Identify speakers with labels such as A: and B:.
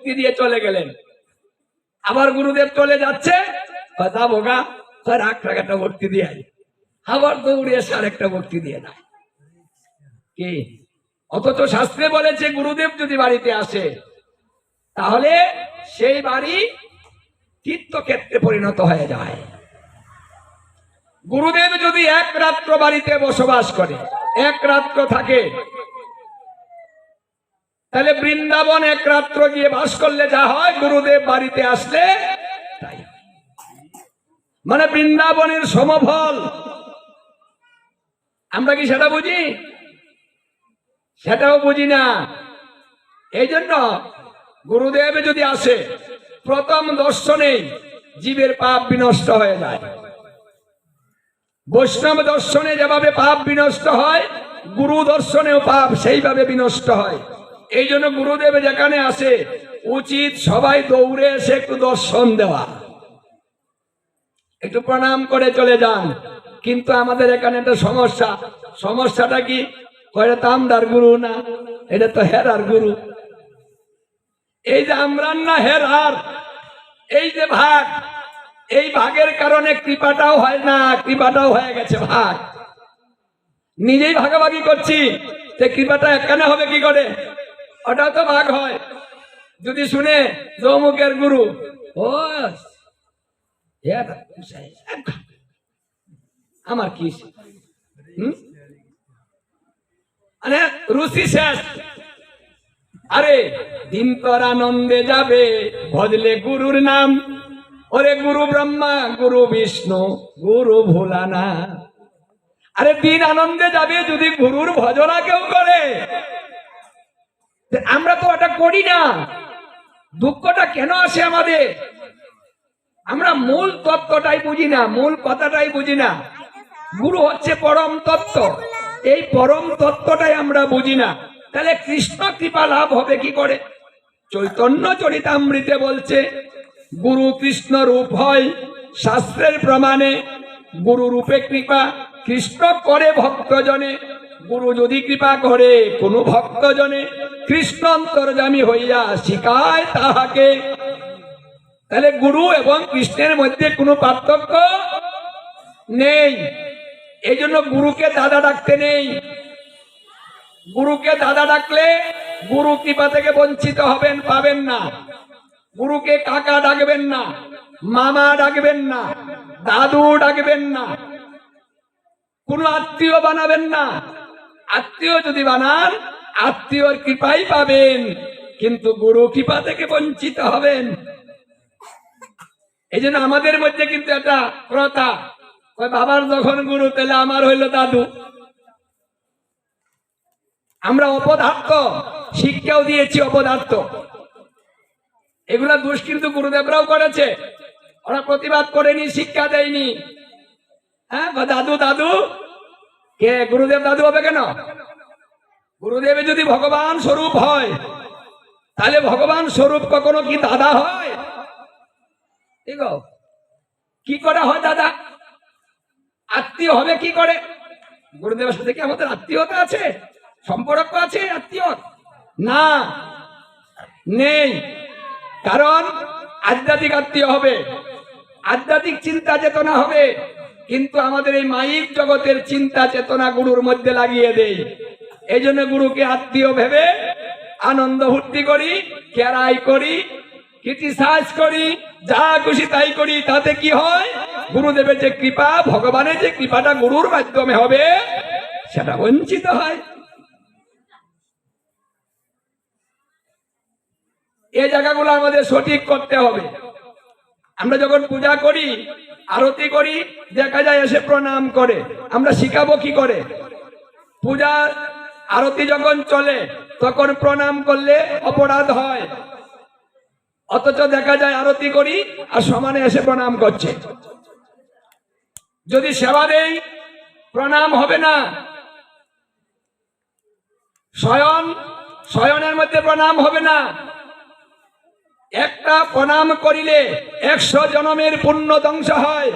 A: ভক্তি দিয়ে চলে গেলেন। আবার গুরুদেব চলে যাচ্ছে। কথা ভক্তি দিয়ে আবার দৌড়ে এসে একটা দিয়ে দেয় কি? অথচ শাস্ত্রে বলেছে, গুরুদেব যদি বাড়িতে আসে, তাহলে সেই বাড়ি তীর্থক্ষেত্রে পরিণত হয়ে যায়। গুরুদেব যদি এক রাত্র বাড়িতে বসবাস করে, এক রাত্র থাকে তাহলে বৃন্দাবন এক রাত্র গিয়ে বাস করলে যা হয়, গুরুদেব বাড়িতে আসলে মানে বৃন্দাবনের সমফল। আমরা কি সেটা বুঝি? সেটাও বুঝি না। এই জন্য গুরুদেব যদি আসে, প্রথম দর্শনেই জীবের পাপ বিনষ্ট হয়ে যায়। বৈষ্ণব দর্শনে যেভাবে পাপ বিনষ্ট হয়, গুরু দর্শনেও পাপ সেইভাবে বিনষ্ট হয়। এই জন্য গুরুদেব যেখানে আসে উচিত সবাই দৌড়ে এসে একটু দর্শন দেওয়া। একটু প্রণাম করে চলে যান। কিন্তু আমাদের এখানে একটা সমস্যা। সমস্যাটা কি? কয়টা গুরু না? এটা তো হেরার গুরু। এই যে আমরান না হেরার, এই যে ভাগ, এই ভাগের কারণে কৃপাটাও হয় না, কৃপাটাও হয়ে গেছে ভাগ। নিজেই ভাগাভাগি করছি সে কৃপাটা একখানে হবে কি করে? ওটা তো ভাগ হয়। যদি শুনে জৌমুখের গুরু ও আমার কি রুচি শেষ। আরে, দিন তোর আনন্দে যাবে ভজলে গুরুর নাম। ওরে গুরু ব্রহ্মা, গুরু বিষ্ণু, গুরু ভোলানা আরে, দিন আনন্দে যাবে যদি গুরুর ভজনা কেউ করে। আমরা তো ওটা করি না। দুঃখটা কেন আসে আমাদের? আমরা মূল তত্ত্বটাই বুঝি না, মূল কথাটাই বুঝি না। গুরু হচ্ছে পরম তত্ত্ব। এই পরম তত্ত্বটাই আমরা বুঝি না। তাহলে কৃষ্ণ কৃপা লাভ হবে কি করে? চৈতন্য চরিতামৃতে বলছে, গুরু কৃষ্ণ রূপ হয় শাস্ত্রের প্রমাণে। গুরু রূপে কৃপা, কৃষ্ণ করে ভক্তজনে। গুরু যদি কৃপা করে, কোন ভক্তজনে কৃষ্ণ অন্তর্জামী হইয়া শিখায় তাহাকে। তাহলে গুরু এবং কৃষ্ণের মধ্যে কোনো পার্থক্য নেই। এই জন্য গুরুকে দাদা ডাকতে নেই। গুরুকে দাদা ডাকলে গুরু কৃপা থেকে বঞ্চিত হবেন, পাবেন না। গুরুকে কাকা ডাকবেন না, মামা ডাকবেন না, দাদু ডাকবেন না, কোনো আত্মীয় বানাবেন না। আত্মীয় যদি বানান, আত্মীয়র কৃপাই পাবেন, কিন্তু গুরু কৃপা থেকে বঞ্চিত হবেন। এই জন্য আমাদের মধ্যে কিন্তু একটা প্রথা বাবার যখন গুরু, তাহলে আমার হইল দাদু। আমরা অপদার্থ, শিক্ষাও দিয়েছি অপদার্থ। এগুলা দোষ কিন্তু গুরুদেবরাও করেছে। ওরা প্রতিবাদ করেনি, শিক্ষা দেয়নি। হ্যাঁ দাদু দাদু কে গুরুদেব দাদু হবে কেন? গুরুদেবে যদি ভগবান স্বরূপ হয়, তাহলে ভগবান স্বরূপ কখনো কি দাদা হয়? কি করে হয় দাদা? আত্মীয় হবে কি করে? গুরুদেবের সাথে কি আমাদের আত্মীয়তা আছে? সম্পর্ক আছে আত্মীয়? না, নেই। কারণ আধ্যাত্মিক আত্মীয় হবে। আধ্যাত্মিক চিন্তা চেতনা হবে। কিন্তু আমাদের এই মাইক জগতের চিন্তা চেতনা গুরুর মধ্যে লাগিয়ে দেই। এই জন্য গুরুকে আত্মীয় ভেবে আনন্দ ফুর্তি করি কেরাই করি ক্রিটিসাইজ করি, যা খুশি তাই করি, তাতে কি হয়? গুরুদেবের যে কৃপা, ভগবানের যে কৃপাটা গুরুর মাধ্যমে হবে, সেটা বঞ্চিত হয়। এই জায়গাগুলো আমাদের সঠিক করতে হবে। আমরা যখন পূজা করি, আরতি করি, দেখা যায় এসে প্রণাম করে। আমরা শিখাবো কি করে? পূজা, আরতি যখন চলে, তখন প্রণাম করলে অপরাধ হয়। অথচ দেখা যায় আরতি করি আর সমানে এসে প্রণাম করছে। যদি সেবা দেই, প্রণাম হবে না। শয়ন শয়নের মধ্যে প্রণাম হবে না। একটা প্রণাম করিলে একশো জনমের পুণ্য ধ্বংস হয়।